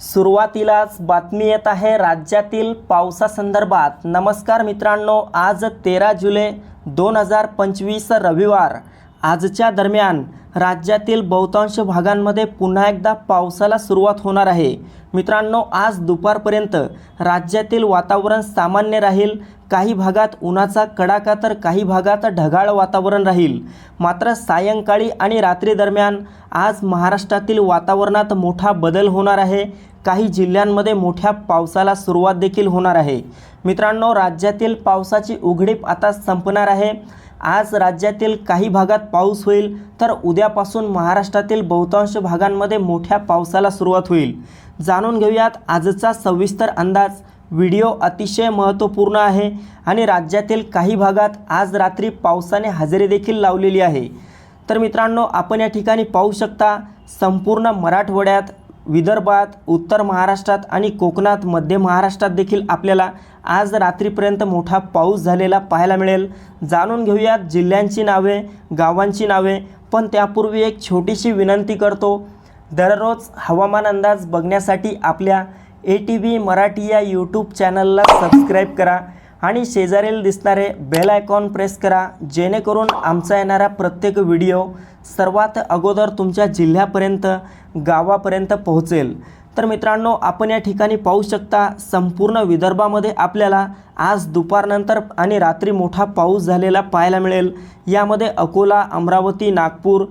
सुरुवातीलाच बातमी येत आहे राज्यातील पावसासंदर्भात. नमस्कार मित्रांनो आज तेरा जुलै दोन हजार पंचवीस रविवार. आजच्या दरम्यान राज्यातील बहुतांश भागांमध्ये पुन्हा एकदा पावसाला सुरुवात होणार आहे. मित्रांनो आज दुपारपर्यंत राज्यातील वातावरण सामान्य राहील. काही भागात उन्हाचा कडाका तर काही भागात ढगाळ वातावरण राहील. मात्र सायंकाळी आणि रात्री दरम्यान आज महाराष्ट्रातील वातावरणात मोठा बदल होणार आहे. काही जिल्ह्यांमध्ये मोठ्या पावसाला सुरुवात देखील होणार आहे. मित्रांनो राज्यातील पावसाची उघडीप आता संपणार आहे. आज राज्यातील काही भागात पाऊस होईल तर उद्यापासून महाराष्ट्रातील बहुतांश भागांमध्ये मोठ्या पावसाला सुरुवात होईल. जाणून घेऊयात आजचा सविस्तर अंदाज. व्हिडिओ अतिशय महत्त्वपूर्ण आहे आणि राज्यातील काही भागात आज रात्री पावसाने हजेरी देखील लावलेली आहे. तर मित्रांनो आपण या ठिकाणी पाहू शकता संपूर्ण मराठवाड्यात विदर्भात उत्तर महाराष्ट्रात आणि कोकणात मध्य महाराष्ट्रात देखील आपल्याला आज रात्रीपर्यंत मोठा पाऊस झालेला पाहायला मिळेल. जाणून घेऊयात जिल्ह्यांची नावे गावांची नावे पण त्यापूर्वी एक छोटीशी विनंती करतो. दररोज हवामान अंदाज बघण्यासाठी आपल्या ए टी व्ही मराठी या यूट्यूब चॅनलला सबस्क्राईब करा. आणि शेजारील दिसणारे बेल आयकॉन प्रेस करा जेणेकरून आमचा येणारा प्रत्येक व्हिडिओ सर्वात अगोदर तुमच्या जिल्ह्यापर्यंत गावापर्यंत पोहोचेल. तर मित्रांनो आपण या ठिकाणी पाहू शकता संपूर्ण विदर्भामध्ये आपल्याला आज दुपारनंतर आणि रात्री मोठा पाऊस झालेला पाहायला मिळेल. यामध्ये अकोला अमरावती नागपूर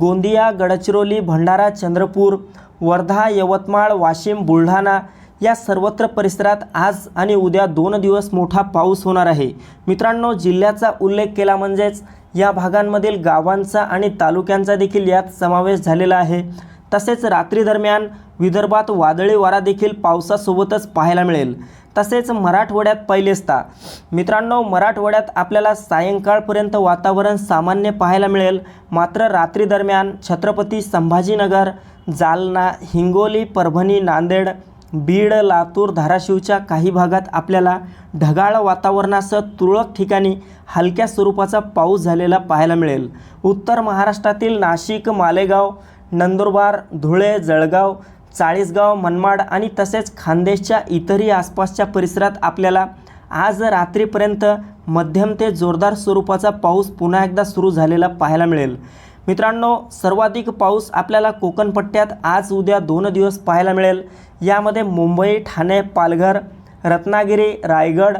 गोंदिया गडचिरोली भंडारा चंद्रपूर वर्धा यवतमाळ वाशिम बुलढाणा या सर्वत्र परिसरात आज आणि उद्या दोन दिवस मोठा पाऊस होणार आहे. मित्रांनो जिल्ह्याचा उल्लेख केला म्हणजेच या भागांमधील गावांचा आणि तालुक्यांचा देखील यात समावेश झालेला आहे. तसेच रात्री दरम्यान विदर्भात वादळी वारा देखील पावसासोबतच पाहायला मिळेल. तसेच मराठवाड्यात पहिलेचता मित्रांनो मराठवाड्यात आपल्याला सायंकाळपर्यंत वातावरण सामान्य पाहायला मिळेल. मात्र रात्री दरम्यान छत्रपती संभाजीनगर जालना हिंगोली परभणी नांदेड बीड लातूर धाराशिवच्या काही भागात आपल्याला ढगाळ वातावरणासह तुरळक ठिकाणी हलक्या स्वरूपाचा पाऊस झालेला पाहायला मिळेल. उत्तर महाराष्ट्रातील नाशिक मालेगाव नंदुरबार धुळे जळगाव चाळीसगाव मनमाड आणि तसेच खानदेशच्या इतरही आसपासच्या परिसरात आपल्याला आज रात्रीपर्यंत मध्यम ते जोरदार स्वरूपाचा पाऊस पुन्हा एकदा सुरू झालेला पाहायला मिळेल. मित्रांनो सर्वाधिक पाऊस आपल्याला कोकणपट्ट्यात आज उद्या दोन दिवस पाहायला मिळेल. यामध्ये मुंबई ठाणे पालघर रत्नागिरी रायगड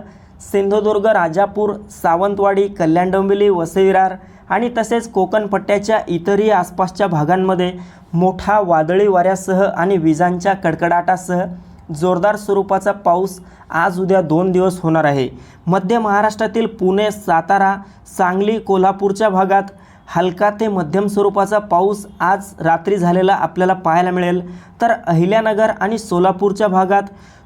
सिंधुदुर्ग राजापूर सावंतवाडी कल्याण डोंबिवली वसईविरार आणि तसेच कोकण पट्ट्याच्या इतरही आसपासच्या भागांमध्ये मोठा वादळी वाऱ्यासह आणि विजांच्या कडकडाटासह जोरदार स्वरूपाचा पाऊस आज उद्या दोन दिवस होणार आहे. मध्य महाराष्ट्रातील पुणे सातारा सांगली कोल्हापूरच्या भागात हलका ते मध्यम स्वरूपाचा पाऊस आज रात्री झालेला आपल्याला पाहायला मिळेल. तर अहिल्यानगर आणि सोलापूरच्या भागात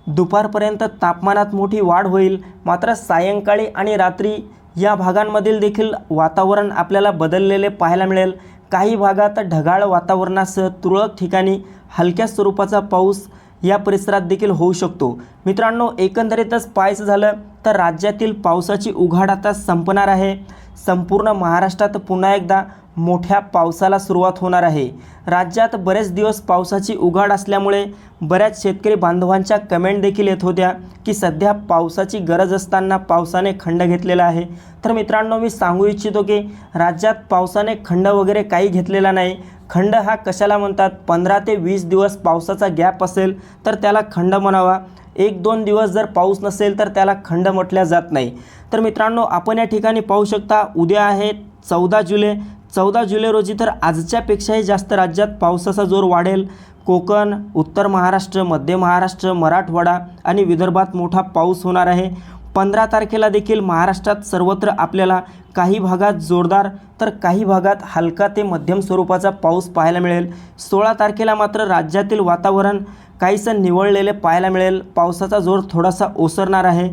दुपारपर्यंत तापमानात मोठी वाढ होईल. मात्र सायंकाळी आणि रात्री या भागांमधील देखील वातावरण आपल्याला बदललेले पाहायला मिळेल. काही भागात ढगाळ वातावरणासह तुरळक ठिकाणी हलक्या स्वरूपाचा पाऊस या परिसरात देखील होऊ शकतो. मित्रांनो एकंदरीतच पाहायचं झालं तर राज्यातील पावसाची उघाड आता संपणार आहे. संपूर्ण महाराष्ट्रात पुन्हा एकदा मोठ्या पावसाला सुरुवात होणार आहे. राज्यात बरेच दिवस पावसाची उघाड असल्यामुळे बऱ्याच शेतकरी बांधवांच्या कमेंट देखील येत होत्या की सध्या पावसाची गरज असताना पावसाने खंड घेतलेला आहे. तर मित्रांनो मी सांगू इच्छितो की राज्यात पावसाने खंड वगैरे काही घेतलेला नाही. खंड हा कशाला म्हणतात? पंधरा ते वीस दिवस पावसाचा गॅप असेल तर त्याला खंड म्हणावा. एक दोन दिवस जर पाऊस नसेल तर त्याला खंड म्हटल्या जात नाही. तर मित्रांनो आपण या ठिकाणी पाहू शकता उद्या आहे चौदा जुलै. चौदा जुलै रोजी तर आजच्यापेक्षाही जास्त राज्यात पावसाचा जोर वाढेल. कोकण उत्तर महाराष्ट्र मध्य महाराष्ट्र मराठवाडा आणि विदर्भात मोठा पाऊस होणार आहे. पंधरा तारखेला देखील महाराष्ट्रात सर्वत्र आपल्याला काही भागात जोरदार तर काही भागात हलका ते मध्यम स्वरूपाचा पाऊस पाहायला मिळेल. सोळा तारखेला मात्र राज्यातील वातावरण काहीसं निवळलेले पाहायला मिळेल. पावसाचा जोर थोडासा ओसरणार आहे.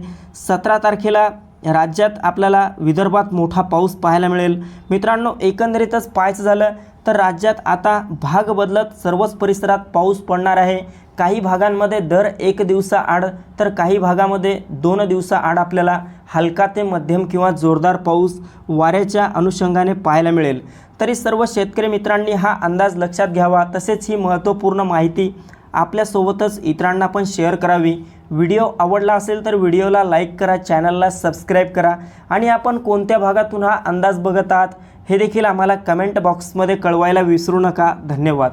सतरा तारखेला राज्यात आपल्याला विदर्भात मोठा पाऊस पाहायला मिळेल. मित्रांनो एकंदरीतच पाहायचं झालं तर राज्यात आता भाग बदलत सर्वच परिसरात पाऊस पडणार आहे. काही भागांमध्ये दर एक दिवसाआड तर काही भागामध्ये दोन दिवसाआड आपल्याला हलका ते मध्यम किंवा जोरदार पाऊस वाऱ्याच्या अनुषंगाने पाहायला मिळेल. तरी सर्व शेतकरी मित्रांनी हा अंदाज लक्षात घ्यावा. तसेच ही महत्त्वपूर्ण माहिती आपल्यासोबतच इतरांना पण शेअर करावी. व्हिडिओ आवडला असेल तर व्हिडिओला लाईक करा चॅनलला सबस्क्राईब करा आणि आपण कोणत्या भागातून हा अंदाज बघत आहात हे देखील आम्हाला कमेंट बॉक्समध्ये कळवायला विसरू नका. धन्यवाद.